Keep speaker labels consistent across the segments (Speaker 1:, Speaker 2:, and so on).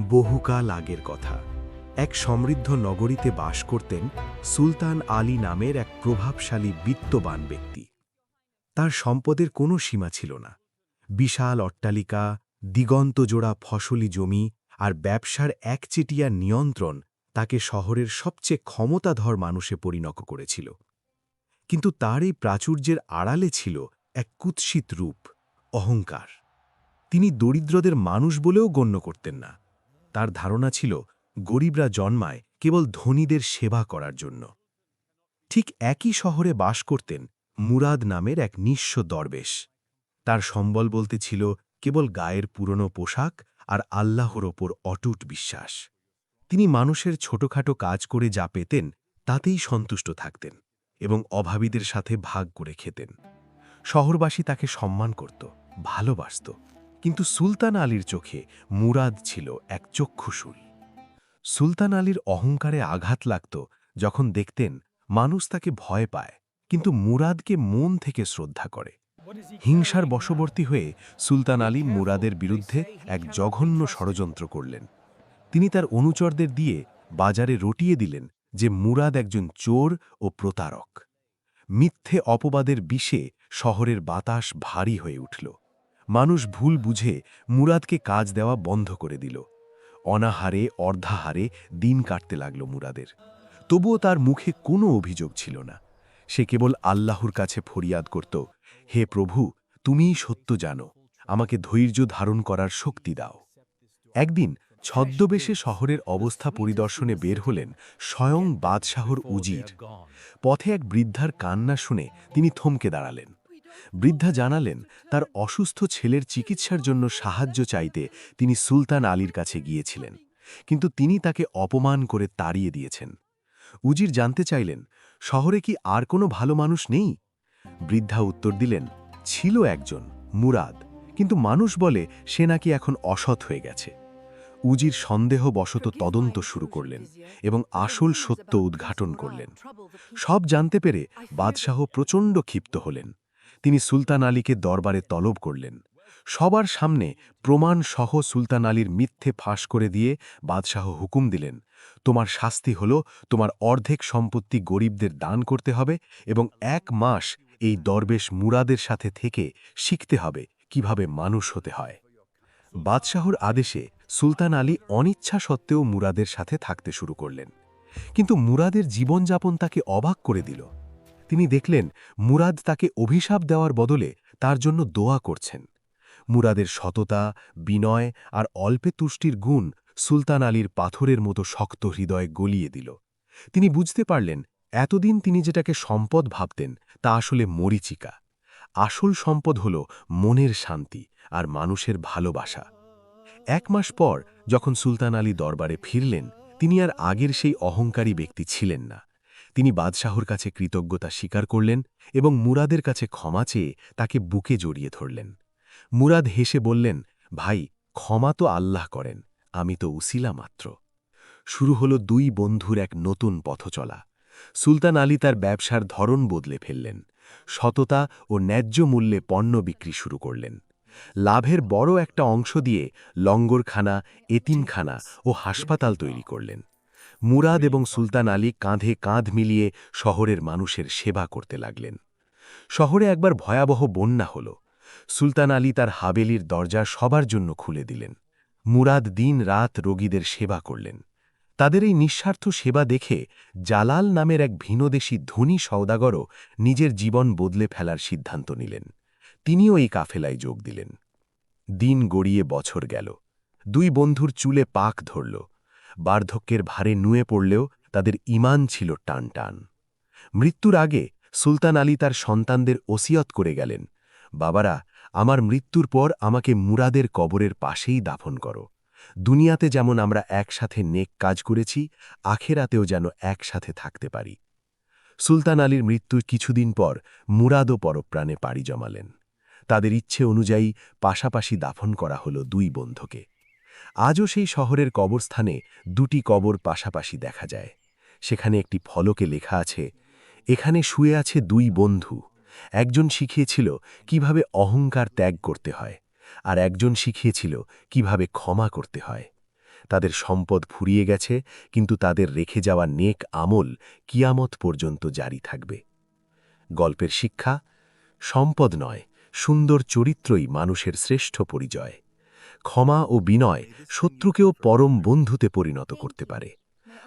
Speaker 1: বহুকাল আগের কথা। এক সমৃদ্ধ নগরীতে বাস করতেন সুলতান আলী নামের এক প্রভাবশালী বিত্তবান ব্যক্তি। তার সম্পদের কোনো সীমা ছিল না। বিশাল অট্টালিকা দিগন্তজোড়া ফসলি জমি আর ব্যবসার একচেটিয়া নিয়ন্ত্রণ তাকে শহরের সবচেয়ে ক্ষমতাধর মানুষে পরিণত করেছিল। কিন্তু তার এই প্রাচুর্যের আড়ালে ছিল এক কুৎসিত রূপ, অহংকার। তিনি দরিদ্রদের মানুষ বলেও গণ্য করতেন না। তার ধারণা ছিল, গরিবরা জন্মায় কেবল ধনীদের সেবা করার জন্য। ঠিক একই শহরে বাস করতেন মুরাদ নামের এক নিঃস্ব দরবেশ। তার সম্বল বলতে ছিল কেবল গায়ের পুরনো পোশাক আর আল্লাহর ওপর অটুট বিশ্বাস। তিনি মানুষের ছোটখাটো কাজ করে যা পেতেন, তাতেই সন্তুষ্ট থাকতেন এবং অভাবীদের সাথে ভাগ করে খেতেন। শহরবাসী তাকে সম্মান করত, ভালোবাসত। কিন্তু সুলতান আলীর চোখে মুরাদ ছিল এক চক্ষুশুল সুলতান আলীর অহংকারে আঘাত লাগত যখন দেখতেন মানুষ তাকে ভয় পায়, কিন্তু মুরাদকে মন থেকে শ্রদ্ধা করে। হিংসার বশবর্তী হয়ে সুলতান আলী মুরাদের বিরুদ্ধে এক জঘন্য ষড়যন্ত্র করলেন। তিনি তার অনুচরদের দিয়ে বাজারে রটিয়ে দিলেন যে মুরাদ একজন চোর ও প্রতারক। মিথ্যে অপবাদের বিষে শহরের বাতাস ভারী হয়ে উঠল। মানুষ ভুল বুঝে মুরাদকে কাজ দেওয়া বন্ধ করে দিল। অনাহারে, অর্ধাহারে দিন কাটতে লাগল মুরাদের। তবুও তার মুখে কোনো অভিযোগ ছিল না। সে কেবল আল্লাহর কাছে ফরিয়াদ করত, হে প্রভু, তুমিই সত্য জানো, আমাকে ধৈর্য ধারণ করার শক্তি দাও। একদিন ছদ্মবেশে শহরের অবস্থা পরিদর্শনে বের হলেন স্বয়ং বাদশাহর উজির। পথে এক বৃদ্ধার কান্না শুনে তিনি থমকে দাঁড়ালেন। বৃদ্ধা জানালেন, তার অসুস্থ ছেলের চিকিৎসার জন্য সাহায্য চাইতে তিনি সুলতান আলীর কাছে গিয়েছিলেন, কিন্তু তিনি তাকে অপমান করে তাড়িয়ে দিয়েছেন। উজির জানতে চাইলেন, শহরে কি আর কোনো ভালো মানুষ নেই? বৃদ্ধা উত্তর দিলেন, ছিল একজন, মুরাদ, কিন্তু মানুষ বলে সে নাকি এখন অসৎ হয়ে গেছে। উজির সন্দেহ সন্দেহবশত তদন্ত শুরু করলেন এবং আসল সত্য উদ্ঘাটন করলেন। সব জানতে পেরে বাদশাহ প্রচণ্ড ক্ষিপ্ত হলেন। তিনি সুলতান আলীকে দরবারে তলব করলেন। সবার সামনে প্রমাণ সহ সুলতান আলীর মিথ্যে ফাঁস করে দিয়ে বাদশাহ হুকুম দিলেন, তোমার শাস্তি হল, তোমার অর্ধেক সম্পত্তি গরিবদের দান করতে হবে এবং এক মাস এই দরবেশ মুরাদের সাথে থেকে শিখতে হবে কীভাবে মানুষ হতে হয়। বাদশাহর আদেশে সুলতান আলী অনিচ্ছা সত্ত্বেও মুরাদের সাথে থাকতে শুরু করলেন। কিন্তু মুরাদের জীবনযাপন তাকে অবাক করে দিল। তিনি দেখলেন মুরাদ তাকে অভিশাপ দেওয়ার বদলে তার জন্য দোয়া করছেন। মুরাদের সততা, বিনয় আর অল্পে তুষ্টির গুণ সুলতান আলীর পাথরের মতো শক্ত হৃদয় গলিয়ে দিল। তিনি বুঝতে পারলেন, এতদিন তিনি যেটাকে সম্পদ ভাবতেন তা আসলে মরিচিকা। আসল সম্পদ হল মনের শান্তি আর মানুষের ভালোবাসা। এক মাস পর যখন সুলতান আলী দরবারে ফিরলেন, তিনি আর আগের সেই অহংকারী ব্যক্তি ছিলেন না। তিনি বাদশাহর কাছে কৃতজ্ঞতা স্বীকার করলেন এবং মুরাদের কাছে ক্ষমা চেয়ে তাকে বুকে জড়িয়ে ধরলেন। মুরাদ হেসে বললেন, ভাই, ক্ষমা তো আল্লাহ করেন, আমি তো উসিলা মাত্র। শুরু হল দুই বন্ধুর এক নতুন পথচলা। সুলতান আলী তার ব্যবসার ধরন বদলে ফেললেন, সততা ও ন্যায্য মূল্যে পণ্য বিক্রি শুরু করলেন। লাভের বড় একটা অংশ দিয়ে লঙ্গরখানা, এতিমখানা ও হাসপাতাল তৈরি করলেন। মুরাদ এবং সুলতান আলী কাঁধে কাঁধ মিলিয়ে শহরের মানুষের সেবা করতে লাগলেন। শহরে একবার ভয়াবহ বন্যা হল। সুলতান আলী তার হাবেলির দরজা সবার জন্য খুলে দিলেন। মুরাদ দিন রাত রোগীদের সেবা করলেন। তাদের এই নিঃস্বার্থ সেবা দেখে জালাল নামের এক ভিনদেশী ধনী সওদাগরও নিজের জীবন বদলে ফেলার সিদ্ধান্ত নিলেন। তিনিও এই কাফেলায় যোগ দিলেন। দিন গড়িয়ে বছর গেল। দুই বন্ধুর চুলে পাক ধরল। বার্ধক্যের ভারে নুয়ে পড়লেও তাদের ইমান ছিল টান টান মৃত্যুর আগে সুলতান আলী তার সন্তানদের ওসিয়ত করে গেলেন, বাবারা, আমার মৃত্যুর পর আমাকে মুরাদের কবরের পাশেই দাফন করো। দুনিয়াতে যেমন আমরা একসাথে নেক কাজ করেছি, আখেরাতেও যেন একসাথে থাকতে পারি। সুলতান আলীর মৃত্যুর কিছুদিন পর মুরাদও পরপ্রাণে পাড়ি জমালেন। তাদের ইচ্ছে অনুযায়ী পাশাপাশি দাফন করা হল দুই বন্ধুকে। আজও সেই শহরের কবরস্থানে দুটি কবর পাশাপাশি দেখা যায়। সেখানে একটি ফলকে লেখা আছে, এখানে শুয়ে আছে দুই বন্ধু। একজন শিখিয়েছিল কীভাবে অহংকার ত্যাগ করতে হয় আর একজন শিখিয়েছিল কীভাবে ক্ষমা করতে হয়। তাদের সম্পদ ফুরিয়ে গেছে, কিন্তু তাদের রেখে যাওয়া নেক আমল কিয়ামত পর্যন্ত জারি থাকবে। গল্পের শিক্ষা, সম্পদ নয়, সুন্দর চরিত্রই মানুষের শ্রেষ্ঠ পরিচয়। ক্ষমা ও বিনয় শত্রুকেও পরম বন্ধুতে পরিণত করতে পারে।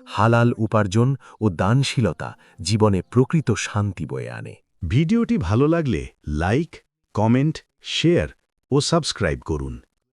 Speaker 1: হালাল উপার্জন ও দানশীলতা জীবনে প্রকৃত শান্তি বয়ে আনে।
Speaker 2: ভিডিওটি ভালো লাগলে লাইক, কমেন্ট, শেয়ার ও সাবস্ক্রাইব করুন।